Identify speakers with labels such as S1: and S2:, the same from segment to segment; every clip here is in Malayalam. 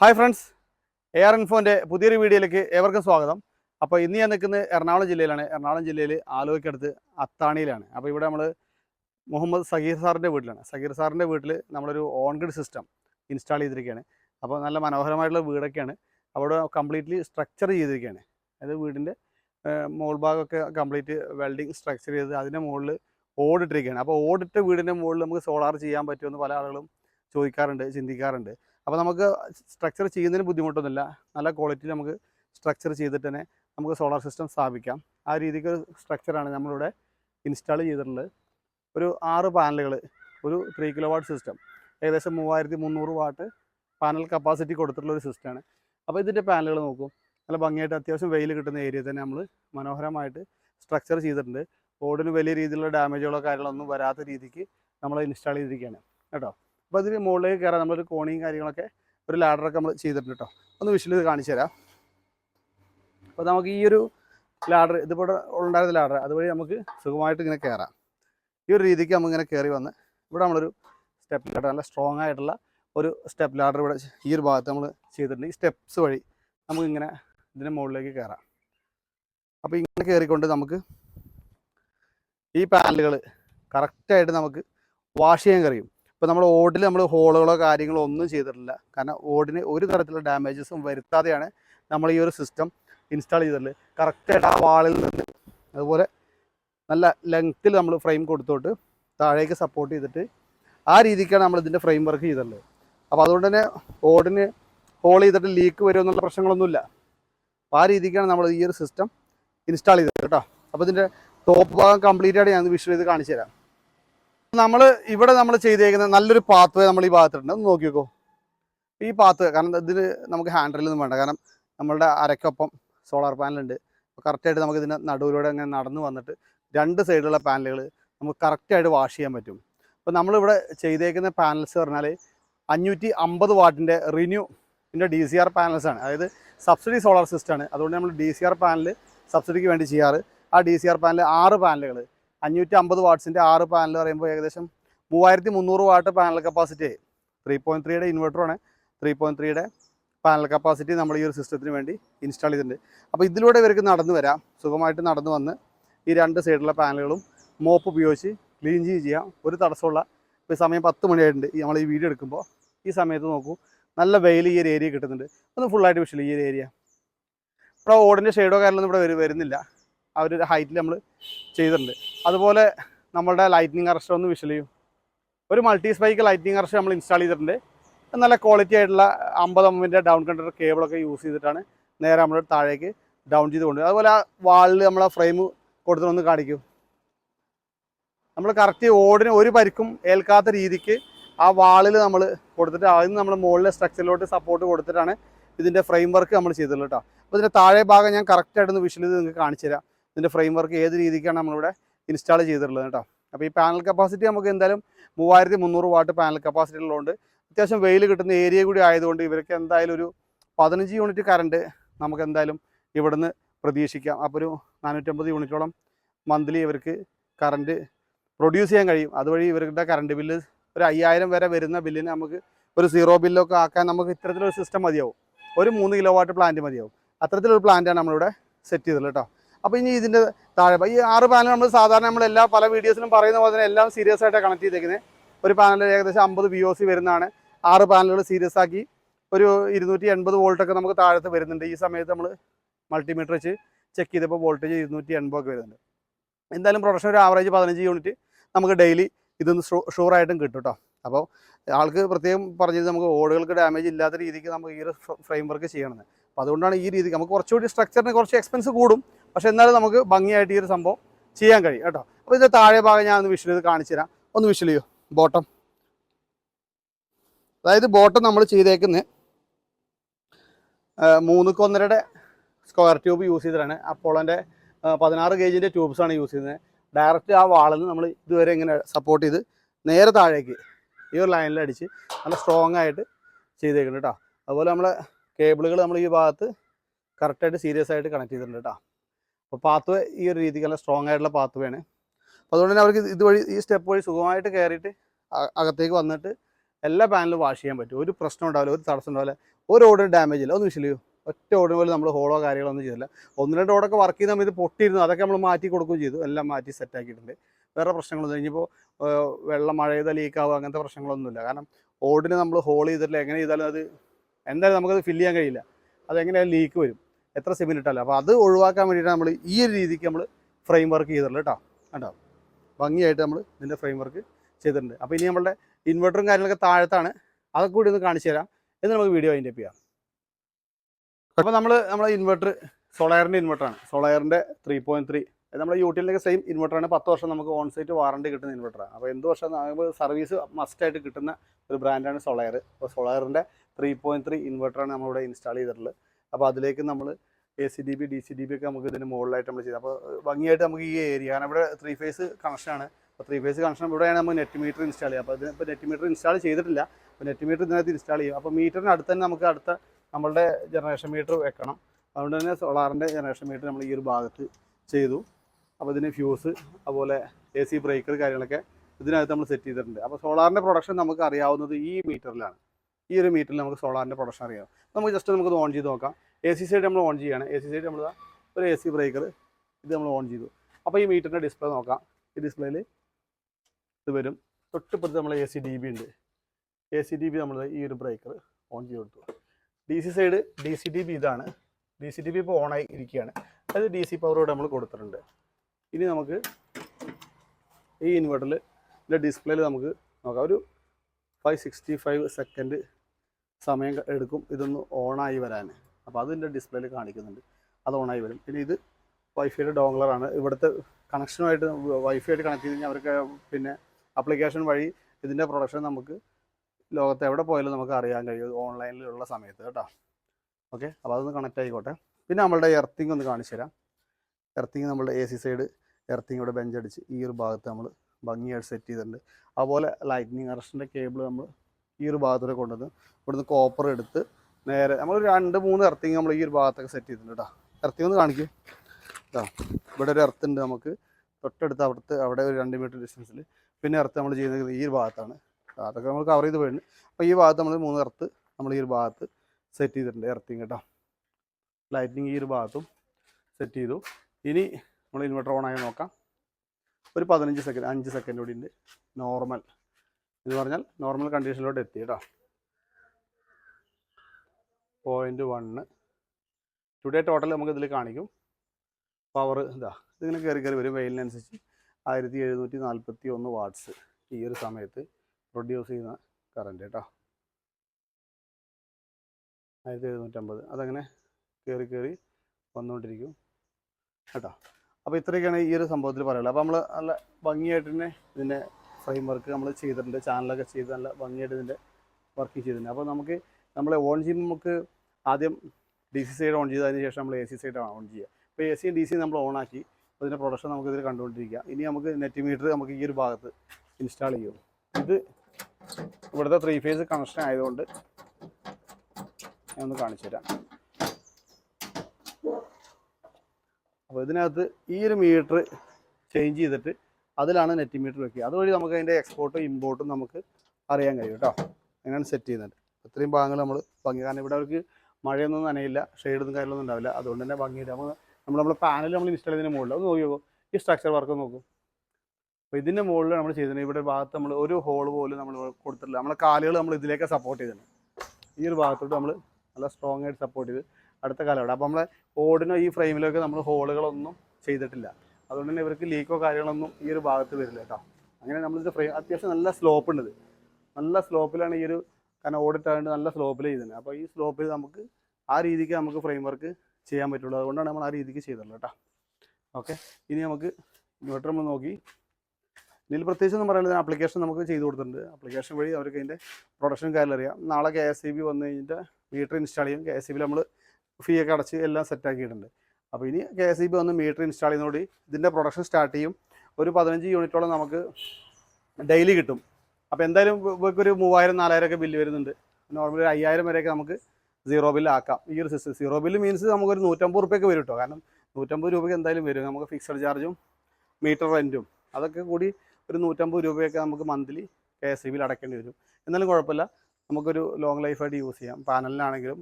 S1: ഹായ് ഫ്രണ്ട്സ് എ ആർ ഇൻഫോന്റെ പുതിയൊരു വീഡിയോയിലേക്ക് ഏവർക്കും സ്വാഗതം. അപ്പോൾ ഇന്ന് ഞാൻ നിൽക്കുന്നത് എറണാകുളം ജില്ലയിലാണ്. എറണാകുളം ജില്ലയിൽ ആലുവയ്ക്കടുത്ത് അത്താണിയിലാണ്. അപ്പോൾ ഇവിടെ നമ്മൾ മുഹമ്മദ് സഹീർ സാറിന്റെ വീട്ടിലാണ്. സഹീർ സാറിന്റെ വീട്ടിൽ നമ്മളൊരു ഓൺ ഗ്രിഡ് സിസ്റ്റം ഇൻസ്റ്റാൾ ചെയ്തിരിക്കുകയാണ്. അപ്പോൾ നല്ല മനോഹരമായിട്ടുള്ള വീടൊക്കെയാണ്. അവിടെ കംപ്ലീറ്റ്ലി സ്ട്രക്ചർ ചെയ്തിരിക്കുകയാണ്. അതായത് വീടിന്റെ മോൾ ഭാഗമൊക്കെ കംപ്ലീറ്റ് വെൽഡിങ് സ്ട്രക്ചർ ചെയ്ത് അതിന്റെ മുകളിൽ ഓടിട്ടിരിക്കുകയാണ് അപ്പോൾ ഓടിട്ട വീടിന്റെ മുകളിൽ നമുക്ക് സോളാർ ചെയ്യാൻ പറ്റുമെന്ന് പല ആളുകളും ചോദിക്കാറുണ്ട് ചിന്തിക്കാറുണ്ട്. അപ്പോൾ നമുക്ക് സ്ട്രക്ചർ ചെയ്യുന്നതിന് ബുദ്ധിമുട്ടൊന്നുമില്ല. നല്ല ക്വാളിറ്റിയിൽ നമുക്ക് സ്ട്രക്ചർ ചെയ്തിട്ട് തന്നെ നമുക്ക് സോളാർ സിസ്റ്റം സ്ഥാപിക്കാം. ആ രീതിക്ക് സ്ട്രക്ചറാണ് നമ്മളിവിടെ ഇൻസ്റ്റാൾ ചെയ്തിട്ടുള്ളത്. ഒരു ആറ് പാനലുകൾ ഒരു ത്രീ കിലോ വാട്ട് സിസ്റ്റം ഏകദേശം മൂവായിരത്തി മുന്നൂറ് വാട്ട് പാനൽ കപ്പാസിറ്റി കൊടുത്തിട്ടുള്ള ഒരു സിസ്റ്റമാണ് അപ്പോൾ ഇതിന്റെ പാനലുകൾ നോക്കും. നല്ല ഭംഗിയായിട്ട് അത്യാവശ്യം വെയിൽ കിട്ടുന്ന ഏരിയ തന്നെ നമ്മൾ മനോഹരമായിട്ട് സ്ട്രക്ചർ ചെയ്തിട്ടുണ്ട്. ബോർഡിന് വലിയ രീതിയിലുള്ള ഡാമേജുകളോ കാര്യങ്ങളോ ഒന്നും വരാത്ത രീതിക്ക് നമ്മൾ ഇൻസ്റ്റാൾ ചെയ്തിരിക്കുകയാണ്. കേട്ടോ? അപ്പോൾ അതിന് മുകളിലേക്ക് കയറാൻ നമ്മളൊരു കോണിയും കാര്യങ്ങളൊക്കെ ഒരു ലാഡറൊക്കെ നമ്മൾ ചെയ്തിട്ടുണ്ട് കേട്ടോ ഒന്ന് വിഷ്വൽ ഇത് കാണിച്ചു തരാം. അപ്പോൾ നമുക്ക് ഈ ഒരു ലാഡർ ഇതിപ്പോൾ ഉണ്ടായിരുന്ന ലാഡർ അതുവഴി നമുക്ക് സുഖമായിട്ട് ഇങ്ങനെ കയറാം. ഈ ഒരു രീതിക്ക് നമ്മൾ ഇങ്ങനെ കയറി വന്ന് ഇവിടെ നമ്മളൊരു സ്റ്റെപ്പ് ലാഡർ നല്ല സ്ട്രോങ് ആയിട്ടുള്ള ഒരു സ്റ്റെപ്പ് ലാഡർ ഇവിടെ ഈ ഒരു ഭാഗത്ത് നമ്മൾ ചെയ്തിട്ടുണ്ട്. ഈ സ്റ്റെപ്സ് വഴി നമുക്കിങ്ങനെ ഇതിന്റെ മുകളിലേക്ക് കയറാം. അപ്പോൾ ഇങ്ങനെ കയറിക്കൊണ്ട് നമുക്ക് ഈ പാനലുകൾ കറക്റ്റായിട്ട് നമുക്ക് വാഷ് ചെയ്യാൻ കഴിയും. ഇപ്പോൾ നമ്മൾ ഓടിൽ നമ്മൾ ഹോളുകളോ കാര്യങ്ങളോ ഒന്നും ചെയ്തിട്ടില്ല. കാരണം ഓടിന് ഒരു തരത്തിലുള്ള ഡാമേജസും വരുത്താതെയാണ് നമ്മൾ ഈ ഒരു സിസ്റ്റം ഇൻസ്റ്റാൾ ചെയ്തിട്ടുള്ളത്. കറക്റ്റായിട്ട് ആ വാളിൽ നിന്ന് അതുപോലെ നല്ല ലെങ്ത്തിൽ നമ്മൾ ഫ്രെയിം കൊടുത്തോട്ട് താഴേക്ക് സപ്പോർട്ട് ചെയ്തിട്ട് ആ രീതിക്കാണ് നമ്മൾ ഇതിന്റെ ഫ്രെയിം വർക്ക് ചെയ്തിട്ടുള്ളത്. അപ്പോൾ അതുകൊണ്ട് തന്നെ ഓടിന് ഹോൾ ചെയ്തിട്ട് ലീക്ക് വരുമെന്നുള്ള പ്രശ്നങ്ങളൊന്നുമില്ല. അപ്പോൾ ആ രീതിക്കാണ് നമ്മൾ ഈ ഒരു സിസ്റ്റം ഇൻസ്റ്റാൾ ചെയ്തത് കേട്ടോ. അപ്പോൾ ഇതിന്റെ ടോപ്പ് ഭാഗം കംപ്ലീറ്റ് ആയിട്ട് ഞാൻ വിഷ്വൽ ചെയ്ത് കാണിച്ചു തരാം. നമ്മൾ ഇവിടെ നമ്മൾ ചെയ്തേക്കുന്ന നല്ലൊരു പാത്ത് നമ്മൾ ഈ ഭാഗത്തുണ്ട് ഒന്ന് നോക്കി നോക്കൂ ഈ പാത്ത് കാരണം ഇതിന് നമുക്ക് ഹാൻഡിലൊന്നും വേണ്ട. കാരണം നമ്മളുടെ അരക്കൊപ്പം സോളാർ പാനലുണ്ട് കറക്റ്റായിട്ട് നമുക്ക് ഇതിന്റെ നടുവിലൂടെ അങ്ങനെ നടന്നു വന്നിട്ട് രണ്ട് സൈഡിലുള്ള പാനലുകൾ നമുക്ക് കറക്റ്റായിട്ട് വാഷ് ചെയ്യാൻ പറ്റും. അപ്പോൾ നമ്മളിവിടെ ചെയ്തേക്കുന്ന പാനൽസ് പറഞ്ഞാൽ അഞ്ഞൂറ്റി അമ്പത് വാട്ടിന്റെ റിന്യൂന്റെ ഡി സി ആർ പാനൽസാണ് അതായത് സബ്സിഡി സോളാർ സിസ്റ്റമാണ് അതുകൊണ്ട് നമ്മൾ ഡി സി ആർ പാനൽ സബ്സിഡിക്ക് വേണ്ടി ചെയ്യാറ്. ആ ഡി സി ആർ പാനൽ ആറ് പാനലുകൾ അഞ്ഞൂറ്റി അമ്പത് വാട്ട്സിന്റെ ആറ് പാനൽ പറയുമ്പോൾ ഏകദേശം മൂവായിരത്തി മുന്നൂറ് watt panel capacity three point ത്രീയുടെ ഇൻവെർട്ടറാണ് ത്രീ പോയിന്റ് ത്രീയുടെ പാനൽ കപ്പാസിറ്റി നമ്മൾ ഈ ഒരു സിസ്റ്റത്തിന് വേണ്ടി ഇൻസ്റ്റാൾ ചെയ്തിട്ടുണ്ട്. അപ്പോൾ ഇതിലൂടെ ഇവർക്ക് നടന്നു വരാം. സുഖമായിട്ട് നടന്നു വന്ന് ഈ രണ്ട് സൈഡിലുള്ള പാനലുകളും മോപ്പ് ഉപയോഗിച്ച് ക്ലീൻ ചെയ്യാം ഒരു തടസ്സമുള്ള ഇപ്പോൾ സമയം പത്ത് മണിയായിട്ടുണ്ട്. നമ്മൾ ഈ വീഡിയോ എടുക്കുമ്പോൾ ഈ സമയത്ത് നോക്കൂ. നല്ല വെയിൽ ഈ ഒരു ഏരിയ കിട്ടുന്നുണ്ട്. ഒന്ന് ഫുള്ളായിട്ട് വിഷയം ഈ ഒരു ഏരിയ ഇപ്പോൾ ഓടിന്റെ ഷെയ്ഡോ കാര്യങ്ങളൊന്നും ഇവിടെ വരുന്നില്ല. ആ ഒരു ഹൈറ്റിൽ നമ്മൾ ചെയ്തിട്ടുണ്ട്. അതുപോലെ നമ്മളുടെ ലൈറ്റിനിങ് അറസ്റ്റർ ഒന്ന് വിഷൽ ചെയ്യും. ഒരു മൾട്ടി സ്പൈക്ക് ലൈറ്റിനിങ് അറസ്റ്റർ നമ്മൾ ഇൻസ്റ്റാൾ ചെയ്തിട്ടുണ്ട്. നല്ല ക്വാളിറ്റി ആയിട്ടുള്ള അമ്പത് അമ്മിന്റെ ഡൗൺ കണ്ടർ കേബിളൊക്കെ യൂസ് ചെയ്തിട്ടാണ് നേരെ നമ്മൾ താഴേക്ക് ഡൗൺ ചെയ്ത് കൊണ്ട് അതുപോലെ ആ വാളിൽ നമ്മൾ ആ ഫ്രെയിം കൊടുത്തിട്ടൊന്ന് കാണിക്കും. നമ്മൾ കറക്റ്റ് ഓടിന് ഒരു പരിക്കും ഏൽക്കാത്ത രീതിക്ക് ആ വാളിൽ നമ്മൾ കൊടുത്തിട്ട് അതിന് നമ്മൾ മുകളിലെ സ്ട്രക്ചറിലോട്ട് സപ്പോർട്ട് കൊടുത്തിട്ടാണ് ഇതിന്റെ ഫ്രെയിം വർക്ക് നമ്മൾ ചെയ്തിട്ടുള്ളത് കേട്ടോ അപ്പോൾ ഇതിന്റെ താഴെ ഭാഗം ഞാൻ കറക്റ്റായിട്ടൊന്ന് വിഷ്വൽ ചെയ്ത് നിങ്ങൾക്ക് കാണിച്ചു തരാം ഇതിന്റെ ഫ്രെയിം വർക്ക് ഏത് രീതിക്കാണ് നമ്മളിവിടെ ഇൻസ്റ്റാൾ ചെയ്തിട്ടുള്ളത് കേട്ടോ. അപ്പോൾ ഈ പാനൽ കപ്പാസിറ്റി നമുക്ക് എന്തായാലും മൂവായിരത്തി മുന്നൂറ് വാട്ട് പാനൽ കപ്പാസിറ്റി ഉള്ളതുകൊണ്ട് അത്യാവശ്യം വെയിൽ കിട്ടുന്ന ഏരിയ കൂടി ആയതുകൊണ്ട് ഇവർക്ക് എന്തായാലും ഒരു പതിനഞ്ച് യൂണിറ്റ് കറണ്ട് നമുക്ക് എന്തായാലും ഇവിടുന്ന് പ്രതീക്ഷിക്കാം. അപ്പോൾ ഒരു നാനൂറ്റമ്പത് യൂണിറ്റോളം മന്ത്ലി ഇവർക്ക് കറണ്ട് പ്രൊഡ്യൂസ് ചെയ്യാൻ കഴിയും. അതുവഴി ഇവരുടെ കറണ്ട് ബില്ല് ഒരു അയ്യായിരം വരെ വരുന്ന ബില്ലിന് നമുക്ക് ഒരു സീറോ ബില്ലൊക്കെ ആക്കാൻ നമുക്ക് ഇത്തരത്തിലൊരു സിസ്റ്റം മതിയാവും. ഒരു മൂന്ന് കിലോ വാട്ട് പ്ലാന്റ് മതിയാവും. അത്തരത്തിലൊരു പ്ലാന്റാണ് നമ്മളിവിടെ സെറ്റ് ചെയ്തത് കേട്ടോ. അപ്പോൾ ഇനി ഇതിന്റെ താഴെ ഈ ആറ് പാനൽ നമ്മൾ സാധാരണ നമ്മൾ എല്ലാ പല വീഡിയോസിലും പറയുന്ന പോലെ തന്നെ എല്ലാം സീരിയസ് ആയിട്ടാണ് കണക്ട് ചെയ്തേക്കുന്നത് ഒരു പാനൽ ഏകദേശം അമ്പത് ബി ഒ സി വരുന്നതാണ്. ആറ് പാനലുകൾ സീരിയസ് ആക്കി ഒരു ഇരുന്നൂറ്റി എൺപത് വോൾട്ടൊക്കെ നമുക്ക് താഴത്ത് വരുന്നുണ്ട്. ഈ സമയത്ത് നമ്മൾ മൾട്ടിമീറ്റർ വെച്ച് ചെക്ക് ചെയ്തപ്പോൾ വോൾട്ടേജ് ഇരുന്നൂറ്റി എൺപതൊക്കെ വരുന്നുണ്ട്. എന്തായാലും പ്രൊഡക്ഷൻ ഒരു ആവറേജ് പതിനഞ്ച് യൂണിറ്റ് നമുക്ക് ഡെയിലി ഇതൊന്ന് ഷുവറായിട്ടും കിട്ടും കേട്ടോ അപ്പോൾ ആൾക്ക് പ്രത്യേകം പറഞ്ഞത് നമുക്ക് ഓടുകൾക്ക് ഡാമേജ് ഇല്ലാത്ത രീതിക്ക് നമുക്ക് ഈ ഒരു ഫ്രെയിം വർക്ക് ചെയ്യണമെന്ന് അപ്പോൾ അതുകൊണ്ടാണ് ഈ രീതിക്ക് നമുക്ക് കുറച്ചുകൂടി സ്ട്രക്ചറിന് കുറച്ച് എക്സ്പെൻസ് കൂടും. പക്ഷേ എന്നാലും നമുക്ക് ഭംഗിയായിട്ട് ഈ ഒരു സംഭവം ചെയ്യാൻ കഴിയും കേട്ടോ. അപ്പോൾ ഇതിന്റെ താഴെ ഭാഗം ഞാൻ ഒന്ന് ചെയ്ത് കാണിച്ചു തരാം. ഒന്ന് ചെയ്യൂ. ബോട്ടം അതായത് ബോട്ടം നമ്മൾ ചെയ്തേക്കുന്നത് മൂന്നുക്ക് ഒന്നരയുടെ സ്ക്വയർ ട്യൂബ് യൂസ് ചെയ്തിട്ടാണ്. അപ്പോളന്റെ പതിനാറ് ഗേജിന്റെ ട്യൂബ്സാണ് യൂസ് ചെയ്യുന്നത്. ഡയറക്റ്റ് ആ വാളിൽ നമ്മൾ ഇതുവരെ ഇങ്ങനെ സപ്പോർട്ട് ചെയ്ത് നേരെ താഴേക്ക് ഈ ഒരു ലൈനിൽ അടിച്ച് നല്ല സ്ട്രോങ് ആയിട്ട് ചെയ്തേക്കുന്നുണ്ട് കേട്ടോ. അതുപോലെ നമ്മളെ കേബിളുകൾ നമ്മൾ ഈ ഭാഗത്ത് കറക്റ്റായിട്ട് സീരിയസ് ആയിട്ട് കണക്ട് ചെയ്തിട്ടുണ്ട് കേട്ടോ. അപ്പോൾ പാത്ത് ഈ ഒരു രീതിക്ക് നല്ല സ്ട്രോങ് ആയിട്ടുള്ള പാത്ത് വേണേ. അപ്പോൾ അതുകൊണ്ട് തന്നെ അവർക്ക് ഇതുവഴി ഈ സ്റ്റെപ്പ് വഴി സുഖമായിട്ട് കയറിയിട്ട് അകത്തേക്ക് വന്നിട്ട് എല്ലാ പാനലും വാഷ് ചെയ്യാൻ പറ്റും. ഒരു പ്രശ്നം ഉണ്ടാവില്ല ഒരു തടസ്സം ഉണ്ടാവില്ല. ഒരു ഓടിന് ഡാമേജ് ഇല്ല. ഒന്ന് വിഷയില്ലയോ ഒറ്റ ഓടിന് പോലും നമ്മൾ ഹോളോ കാര്യങ്ങളൊന്നും ചെയ്തില്ല. ഒന്ന് രണ്ട് ഓടൊക്കെ വർക്ക് ചെയ്യുന്ന സമയത്ത് പൊട്ടിയിരുന്നു. അതൊക്കെ നമ്മൾ മാറ്റി കൊടുക്കുകയും ചെയ്തു. എല്ലാം മാറ്റി സെറ്റാക്കിയിട്ടുണ്ട് വേറെ പ്രശ്നങ്ങളൊന്നും കഴിഞ്ഞപ്പോൾ വെള്ളം മഴ ചെയ്താൽ ലീക്കാവുക അങ്ങനത്തെ പ്രശ്നങ്ങളൊന്നുമില്ല കാരണം ഓടിന് നമ്മൾ ഹോൾ ചെയ്തിട്ടില്ല. എങ്ങനെ ചെയ്താലും അത് എന്തായാലും നമുക്കത് ഫില്ല് ചെയ്യാൻ കഴിയില്ല. അതെങ്ങനെയായാലും ലീക്ക് വരും. എത്ര സിബിൽ ഇട്ടാലും. അപ്പോൾ അത് ഒഴിവാക്കാൻ വേണ്ടിയിട്ടാണ് നമ്മൾ ഈ ഒരു രീതിക്ക് നമ്മൾ ഫ്രെയിം വർക്ക് ചെയ്തിട്ടുള്ളത് കേട്ടോ. കണ്ടോ? ഭംഗിയായിട്ട് നമ്മൾ ഇതിന്റെ ഫ്രെയിം വർക്ക് ചെയ്തിട്ടുണ്ട്. അപ്പോൾ ഇനി നമ്മളുടെ ഇൻവെർട്ടറും കാര്യങ്ങളൊക്കെ താഴത്താണ്. അതൊക്കെ കൂടി ഒന്ന് കാണിച്ചു തരാം. എന്ന് നമുക്ക് വീഡിയോ അതിന്റെ ചെയ്യാം. അപ്പോൾ നമ്മൾ നമ്മളെ ഇൻവെർട്ടർ സോളയറിന്റെ ഇൻവെർട്ടറാണ് സോളയറിന്റെ ത്രീ പോയിന്റ് ത്രീ നമ്മുടെ യൂട്ടിലിന്റെ സെയിം ഇൻവെർട്ടറാണ് പത്ത് വർഷം നമുക്ക് ഓൺ സൈറ്റ് വാറണ്ടി കിട്ടുന്ന ഇൻവെർട്ടറാണ് അപ്പോൾ എന്ത് വർഷം സർവീസ് മസ്റ്റായിട്ട് കിട്ടുന്ന ഒരു ബ്രാൻഡാണ് സോളയർ അപ്പോൾ സോളയറിന്റെ ത്രീ പോയിന്റ് ത്രീ ഇൻവെർട്ടറാണ് നമ്മളിവിടെ ഇൻസ്റ്റാൾ ചെയ്തിട്ടുള്ളത്. അപ്പോൾ അതിലേക്ക് നമ്മൾ A C D B D C D B ഒക്കെ നമുക്ക് ഇതിന് മുകളിലായിട്ട് നമ്മൾ ചെയ്ത്. അപ്പോൾ ഭംഗിയായിട്ട് നമുക്ക് ഈ ഏരിയ കാരണം ഇവിടെ ത്രീ ഫേസ് കണക്ഷനാണ് അപ്പോൾ ത്രീ ഫേസ് കണക്ഷൻ ഇവിടെയാണ് നമുക്ക് നെറ്റ് മീറ്റർ ഇൻസ്റ്റാൾ ചെയ്യുക. അപ്പോൾ ഇതിന് ഇപ്പോൾ നെറ്റ് മീറ്റർ ഇൻസ്റ്റാൾ ചെയ്തിട്ടില്ല. അപ്പോൾ നെറ്റ് മീറ്റർ ഇതിനകത്ത് ഇൻസ്റ്റാൾ ചെയ്യും അപ്പോൾ മീറ്ററിന് അടുത്ത് തന്നെ നമുക്ക് അടുത്ത നമ്മളുടെ ജനറേഷൻ മീറ്റർ വെക്കണം. അതുകൊണ്ട് തന്നെ സോളാറിന്റെ ജനറേഷൻ മീറ്റർ നമ്മൾ ഈ ഒരു ഭാഗത്ത് ചെയ്തു. അപ്പോൾ ഇതിന് ഫ്യൂസ് അതുപോലെ എ സി ബ്രേക്കർ കാര്യങ്ങളൊക്കെ ഇതിനകത്ത് നമ്മൾ സെറ്റ് ചെയ്തിട്ടുണ്ട്. അപ്പോൾ സോളാറിന്റെ പ്രൊഡക്ഷൻ നമുക്ക് അറിയാവുന്നത് ഈ മീറ്ററിലാണ് ഈ ഒരു മീറ്ററിൽ നമുക്ക് സോളാറിന്റെ പ്രൊഡക്ഷൻ അറിയാം. നമുക്ക് ജസ്റ്റ് നമുക്ക് ഓൺ ചെയ്ത് നോക്കാം. എ സി സൈഡ് നമ്മൾ ഓൺ ചെയ്യുകയാണ് എ സി സൈഡ് നമ്മൾ ഒരു എ സി ബ്രേക്കർ ഇത് നമ്മൾ ഓൺ ചെയ്തു. അപ്പോൾ ഈ മീറ്ററിന്റെ ഡിസ്പ്ലേ നോക്കാം. ഈ ഡിസ്പ്ലേയിൽ ഇത് വരും. തൊട്ടിപ്പുറത്ത് നമ്മൾ എ സി ഡി ബി ഉണ്ട്. എ സി ഡി ബി നമ്മൾ ഈ ഒരു ബ്രേക്കർ ഓൺ ചെയ്ത് കൊടുത്തു. D C side D C D B ഇതാണ്. ഡി സി ഡി ബി ഇപ്പോൾ ഓണായി ഇരിക്കുകയാണ്. അത് ഡി സി പവറോടെ നമ്മൾ കൊടുത്തിട്ടുണ്ട്. ഇനി നമുക്ക് ഈ ഇൻവെർട്ടറിൽ ഇതിന്റെ ഡിസ്പ്ലേയിൽ നമുക്ക് നോക്കാം. ഒരു ഫൈവ് സിക്സ്റ്റി ഫൈവ് സെക്കൻഡ് സമയം എടുക്കും. ഇതൊന്ന് ഓണായി വരാൻ അപ്പോൾ അതിന്റെ ഡിസ്പ്ലേയിൽ കാണിക്കുന്നുണ്ട്. അത് ഓണായി വരും. പിന്നെ ഇത് വൈഫൈയുടെ ഡോങ്ലറാണ് ഇവിടുത്തെ കണക്ഷനുമായിട്ട് വൈഫൈ ആയിട്ട് കണക്ട് ചെയ്ത് കഴിഞ്ഞാൽ അവർക്ക് പിന്നെ അപ്ലിക്കേഷൻ വഴി ഇതിന്റെ പ്രൊഡക്ഷൻ നമുക്ക് ലോകത്ത് എവിടെ പോയാലും നമുക്ക് അറിയാൻ കഴിയും. ഓൺലൈനിലുള്ള സമയത്ത് കേട്ടോ. ഓക്കെ അപ്പോൾ അതൊന്ന് കണക്റ്റ് ആയിക്കോട്ടെ. പിന്നെ നമ്മളുടെ എർത്തിങ് ഒന്ന് കാണിച്ചു തരാം. എർത്തിങ് നമ്മളുടെ എ സി സൈഡ് എർത്തിങ് ഇവിടെ ബെഞ്ച് അടിച്ച് ഈ ഒരു ഭാഗത്ത് നമ്മൾ ഭംഗിയായിട്ട് സെറ്റ് ചെയ്തിട്ടുണ്ട്. അതുപോലെ ലൈറ്റ്നിങ് അറസ്റ്റിന്റെ കേബിൾ നമ്മൾ ഈ ഒരു ഭാഗത്തൂടെ കൊണ്ടുവന്ന് ഇവിടുന്ന് കോപ്പർ എടുത്ത് നേരെ നമ്മൾ രണ്ട് മൂന്ന് എർത്തിങ് നമ്മൾ ഈ ഒരു ഭാഗത്തൊക്കെ സെറ്റ് ചെയ്തിട്ടുണ്ട് കേട്ടോ എർത്തിങ് ഒന്ന് കാണിക്കും. കേട്ടോ ഇവിടെ ഒരു എർത്ത് ഉണ്ട് നമുക്ക്. തൊട്ടടുത്ത് അവിടുത്തെ അവിടെ ഒരു രണ്ട് മീറ്റർ ഡിസ്റ്റൻസിൽ പിന്നെ എർത്ത് നമ്മൾ ചെയ്യുന്നത് ഈ ഒരു ഭാഗത്താണ്. അതൊക്കെ നമ്മൾ കവർ ചെയ്ത് പോയിട്ടുണ്ട്. അപ്പോൾ ഈ ഭാഗത്ത് നമ്മൾ മൂന്ന് എർത്ത് നമ്മൾ ഈ ഒരു ഭാഗത്ത് സെറ്റ് ചെയ്തിട്ടുണ്ട് എർത്തിങ് കേട്ടോ ലൈറ്റിങ് ഈ ഒരു ഭാഗത്തും സെറ്റ് ചെയ്തു. ഇനി നമ്മൾ ഇൻവെർട്ടർ ഓൺ ആയി നോക്കാം. ഒരു പതിനഞ്ച് സെക്കൻഡ് അഞ്ച് സെക്കൻഡ് കൂടി ഉണ്ട്. നോർമൽ എന്ന് പറഞ്ഞാൽ നോർമൽ കണ്ടീഷനിലോട്ട് എത്തി കേട്ടോ പോയിന്റ് വണ്ണ് ടുഡേ ടോട്ടൽ നമുക്ക് ഇതിൽ കാണിക്കും. പവർ ഇതാ ഇതിങ്ങനെ കയറി കയറി വരും. വെയിലിനനുസരിച്ച് ആയിരത്തി എഴുന്നൂറ്റി നാൽപ്പത്തി ഒന്ന് വാട്ട്സ് ഈ ഒരു സമയത്ത് പ്രൊഡ്യൂസ് ചെയ്യുന്ന കറണ്ട് കേട്ടോ ആയിരത്തി എഴുന്നൂറ്റമ്പത് അതങ്ങനെ കയറി കയറി വന്നുകൊണ്ടിരിക്കും കേട്ടോ. അപ്പോൾ ഇത്രയൊക്കെയാണ് ഈ ഒരു സംഭവത്തിൽ പറയുള്ളത് അപ്പോൾ നമ്മൾ നല്ല ഭംഗിയായിട്ട് തന്നെ ഇതിന്റെ ഫ്രെയിം വർക്ക് നമ്മൾ ചെയ്തിട്ടുണ്ട്. ചാനലൊക്കെ ചെയ്ത് നല്ല ഭംഗിയായിട്ട് ഇതിന്റെ വർക്ക് ചെയ്തിട്ടുണ്ട്. അപ്പോൾ നമുക്ക് നമ്മൾ ഓൺ ചെയ്യുമ്പോൾ നമുക്ക് ആദ്യം ഡി സി സൈഡ് ഓൺ ചെയ്തതിന് ശേഷം നമ്മൾ എ സി സൈഡ് ഓൺ ചെയ്യുക. അപ്പോൾ എ സിയും ഡി സിയും നമ്മൾ ഓൺ ആക്കി അതിന്റെ പ്രൊഡക്ഷൻ നമുക്ക് ഇതിൽ കണ്ടുകൊണ്ടിരിക്കുക. ഇനി നമുക്ക് നെറ്റ് മീറ്റർ നമുക്ക് ഈ ഒരു ഭാഗത്ത് ഇൻസ്റ്റാൾ ചെയ്യും ഇത് ഇവിടുത്തെ ത്രീ ഫേസ് കണക്ഷൻ ആയതുകൊണ്ട് ഞാൻ ഒന്ന് കാണിച്ചു തരാം. അപ്പോൾ ഇതിനകത്ത് ഈ ഒരു മീറ്റർ ചേഞ്ച് ചെയ്തിട്ട് അതിലാണ് നെറ്റ് മീറ്റർ വെക്കുക. അതുവഴി നമുക്ക് അതിന്റെ എക്സ്പോർട്ടും ഇമ്പോർട്ടും നമുക്ക് അറിയാൻ കഴിയും കേട്ടോ. അങ്ങനെയാണ് സെറ്റ് ചെയ്യുന്നത്. ഇത്രയും ഭാഗങ്ങൾ നമ്മൾ ഭംഗി കാരണം ഇവിടെ അവർക്ക് മഴയൊന്നും നനയില്ല ഷെയ്ഡൊന്നും കാര്യങ്ങളൊന്നും ഉണ്ടാവില്ല. അതുകൊണ്ട് തന്നെ ഭംഗിയില്ല നമ്മൾ നമ്മൾ നമ്മുടെ പാനൽ നമ്മൾ ഇൻസ്റ്റാൾ ചെയ്തതിന് മുകളിൽ അത് നോക്കിയോ ഈ സ്ട്രക്ചർ വർക്ക് നോക്കും. അപ്പോൾ ഇതിന്റെ മുകളിൽ നമ്മൾ ചെയ്തിട്ടുണ്ട് ഇവിടെ ഭാഗത്ത് നമ്മൾ ഒരു ഹോൾ പോലും നമ്മൾ കൊടുത്തിട്ടില്ല. നമ്മളെ കാലുകൾ നമ്മൾ ഇതിലേക്ക് സപ്പോർട്ട് ചെയ്തിട്ടുണ്ട് ഈ ഒരു ഭാഗത്തോട്ട് നമ്മൾ നല്ല സ്ട്രോങ് ആയിട്ട് സപ്പോർട്ട് ചെയ്ത് അടുത്ത കാലം അവിടെ അപ്പോൾ നമ്മളെ ഓടിനോ ഈ ഫ്രെയിമിലൊക്കെ നമ്മൾ ഹോളുകളൊന്നും ചെയ്തിട്ടില്ല. അതുകൊണ്ട് തന്നെ ഇവർക്ക് ലീക്കോ കാര്യങ്ങളൊന്നും ഈ ഒരു ഭാഗത്ത് വരില്ല കേട്ടോ. അങ്ങനെ നമ്മളിത് ഫ്രെയിം അത്യാവശ്യം നല്ല സ്ലോപ്പ് ഉണ്ട് നല്ല സ്ലോപ്പിലാണ് ഈ ഒരു കാരണം ഓടിട്ടാണ്ട് നല്ല സ്ലോപ്പിൽ ചെയ്തിട്ടുണ്ട് അപ്പോൾ ഈ സ്ലോപ്പിൽ നമുക്ക് ആ രീതിക്ക് നമുക്ക് ഫ്രെയിം വർക്ക് ചെയ്യാൻ പറ്റുള്ളൂ. അതുകൊണ്ടാണ് നമ്മൾ ആ രീതിക്ക് ചെയ്തുള്ളത് കേട്ടോ. ഓക്കെ ഇനി നമുക്ക് ഇൻവെർട്ടർ നമ്മൾ നോക്കി. ഇതിൽ പ്രത്യേകിച്ച് എന്ന് പറയുന്നത് ആപ്ലിക്കേഷൻ നമുക്ക് ചെയ്ത് കൊടുത്തിട്ടുണ്ട്. ആപ്ലിക്കേഷൻ വഴി അവർക്ക് അതിന്റെ പ്രൊഡക്ഷൻ കാര്യം അറിയാം. നാളെ കെ എസ് സി ബി വന്നു കഴിഞ്ഞിട്ട് മീറ്റർ ഇൻസ്റ്റാൾ ചെയ്യും. കെ എസ് സി ബി നമ്മൾ ഫീ ഒക്കെ അടച്ച് എല്ലാം സെറ്റ് ആക്കിയിട്ടുണ്ട്. അപ്പോൾ ഇനി കെ എസ് ഇ ബി വന്ന് മീറ്റർ ഇൻസ്റ്റാൾ ചെയ്യുന്നതോടി ഇതിന്റെ പ്രൊഡക്ഷൻ സ്റ്റാർട്ട് ചെയ്യും. ഒരു പതിനഞ്ച് യൂണിറ്റോളം നമുക്ക് ഡെയിലി കിട്ടും. അപ്പോൾ എന്തായാലും ഒരു മൂവായിരം നാലായിരം ഒക്കെ ബില്ല് വരുന്നുണ്ട്. നോർമലി ഒരു അയ്യായിരം വരെയൊക്കെ നമുക്ക് സീറോ ബില്ല് ആക്കാം. ഈ ഒരു സിസ്റ്റം സീറോ ബില്ല് മീൻസ് നമുക്കൊരു നൂറ്റമ്പത് റുപ്യൊക്കെ വരും കേട്ടോ കാരണം നൂറ്റമ്പത് രൂപയ്ക്ക് എന്തായാലും വരും. നമുക്ക് ഫിക്സഡ് ചാർജും മീറ്റർ റെന്റും അതൊക്കെ കൂടി ഒരു നൂറ്റമ്പത് രൂപയൊക്കെ നമുക്ക് മന്ത്ലി കെ എസ് ഇ ബിയിൽ അടയ്ക്കേണ്ടി വരും. എന്നാലും കുഴപ്പമില്ല. നമുക്കൊരു ലോങ് ലൈഫായിട്ട് യൂസ് ചെയ്യാം. പാനലിനാണെങ്കിലും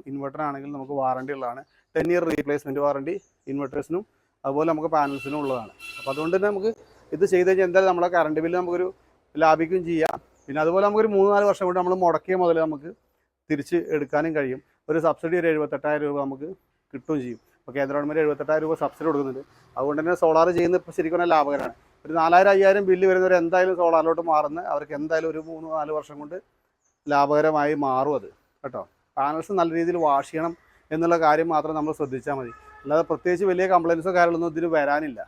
S1: ആണെങ്കിലും നമുക്ക് വാറണ്ടി ഉള്ളതാണ്. ടെൻ ഇയർ റീപ്ലേസ്മെന്റ് വാറണ്ടി ഇൻവെർട്ടേഴ്സിനും അതുപോലെ നമുക്ക് പാനൽസിനും ഉള്ളതാണ്. അപ്പോൾ അതുകൊണ്ട് തന്നെ നമുക്ക് ഇത് ചെയ്ത് കഴിഞ്ഞാൽ എന്തായാലും നമ്മളെ കറണ്ട് ബില്ല് നമുക്കൊരു ലാഭിക്കുകയും ചെയ്യാം. പിന്നെ അതുപോലെ നമുക്കൊരു മൂന്ന് നാല് വർഷം കൊണ്ട് നമ്മൾ മുടക്കിയ മുതൽ നമുക്ക് തിരിച്ച് എടുക്കാനും കഴിയും. ഒരു സബ്സിഡി ഒരു എഴുപത്തെട്ടായിരം രൂപ നമുക്ക് കിട്ടുകയും ചെയ്യും. അപ്പോൾ കേന്ദ്ര ഗവൺമെന്റ് എഴുപത്തെട്ടായിരം രൂപ സബ്സിഡി കൊടുക്കുന്നുണ്ട്. അതുകൊണ്ട് തന്നെ സോളാർ ചെയ്യുന്നത് ഇപ്പോൾ ശരിക്കും ലാഭകരമാണ്. ഒരു നാലായിരം അയ്യായിരം ബില്ല് വരുന്നവർ എന്തായാലും സോളാറിലോട്ട് മാറുന്നത് അവർക്ക് എന്തായാലും ഒരു മൂന്ന് നാല് വർഷം കൊണ്ട് ലാഭകരമായി മാറും അത്. കേട്ടോ? പാനൽസ് നല്ല രീതിയിൽ വാഷ് ചെയ്യണം എന്നുള്ള കാര്യം മാത്രം നമ്മൾ ശ്രദ്ധിച്ചാൽ മതി. അല്ലാതെ പ്രത്യേകിച്ച് വലിയ കംപ്ലയിൻസോ കാര്യങ്ങളൊന്നും ഇതിന് വരാനില്ല.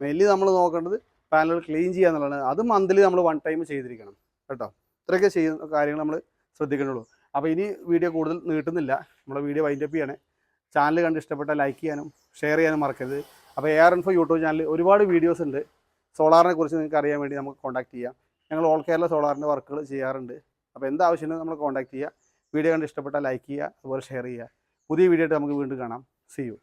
S1: മെയിൻലി നമ്മൾ നോക്കേണ്ടത് പാനൽ ക്ലീൻ ചെയ്യുക എന്നുള്ളതാണ്. അത് മന്ത്ലി നമ്മൾ വൺ ടൈം ചെയ്തിരിക്കണം. കേട്ടോ? ഇത്രയൊക്കെ ചെയ്യുന്ന കാര്യങ്ങൾ നമ്മൾ ശ്രദ്ധിക്കേണ്ടുള്ളൂ അപ്പോൾ ഇനി വീഡിയോ കൂടുതൽ നീട്ടുന്നില്ല. നമ്മുടെ വീഡിയോ വൈൻഡപ്പ് ചെയ്യാണ്. ചാനൽ കണ്ട് ഇഷ്ടപ്പെട്ട ലൈക്ക് ചെയ്യാനും ഷെയർ ചെയ്യാനും മറക്കരുത്. അപ്പോൾ എ ആർ എൻഫോ യൂട്യൂബ് ചാനലിൽ ഒരുപാട് വീഡിയോസ് ഉണ്ട്. സോളാറിനെ കുറിച്ച് നിങ്ങൾക്ക് അറിയാൻ വേണ്ടി നമുക്ക് കോൺടാക്ട് ചെയ്യാം. ഞങ്ങൾ ഓൾ കേരള സോളാറിന്റെ വർക്കുകൾ ചെയ്യാറുണ്ട്. അപ്പോൾ എന്ത് ആവശ്യമുണ്ടെങ്കിലും നമ്മൾ കോൺടാക്ട് ചെയ്യുക. വീഡിയോ കണ്ട് ഇഷ്ടപ്പെട്ടാൽ ലൈക്ക് ചെയ്യുക അതുപോലെ ഷെയർ ചെയ്യുക. പുതിയ വീഡിയോ ആയിട്ട് നമുക്ക് വീണ്ടും കാണാം. C U